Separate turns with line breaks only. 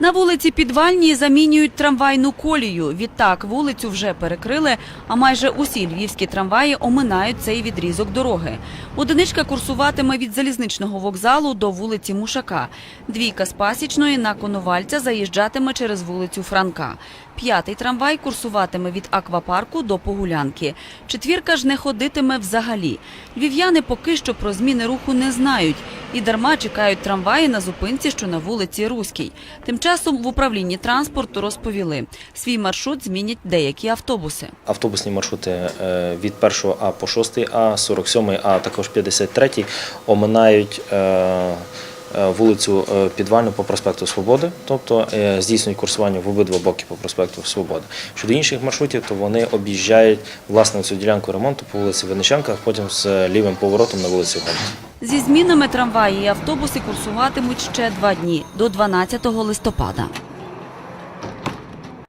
На вулиці Підвальній замінюють трамвайну колію. Відтак вулицю вже перекрили, а майже усі львівські трамваї оминають цей відрізок дороги. Одиничка курсуватиме від залізничного вокзалу до вулиці Мушака. Двійка з Пасічної на Коновальця заїжджатиме через вулицю Франка. П'ятий трамвай курсуватиме від аквапарку до Погулянки. Четвірка ж не ходитиме взагалі. Львів'яни поки що про зміни руху не знають і дарма чекають трамваї на зупинці, що на вулиці Руській. Тим часом в управлінні транспорту розповіли, свій маршрут змінять деякі автобуси.
Автобусні маршрути е, від 1 А по 6 А, 47 А, також 53 оминають е, вулицю е, Підвальну по проспекту Свободи, тобто е, здійснюють курсування в обидва боки по проспекту Свободи. Щодо інших маршрутів, то вони об'їжджають власне цю ділянку ремонту по вулиці Винниченка, а потім з лівим поворотом на вулиці Гомель.
Зі змінами трамваї і автобуси курсуватимуть ще два дні до 12 листопада.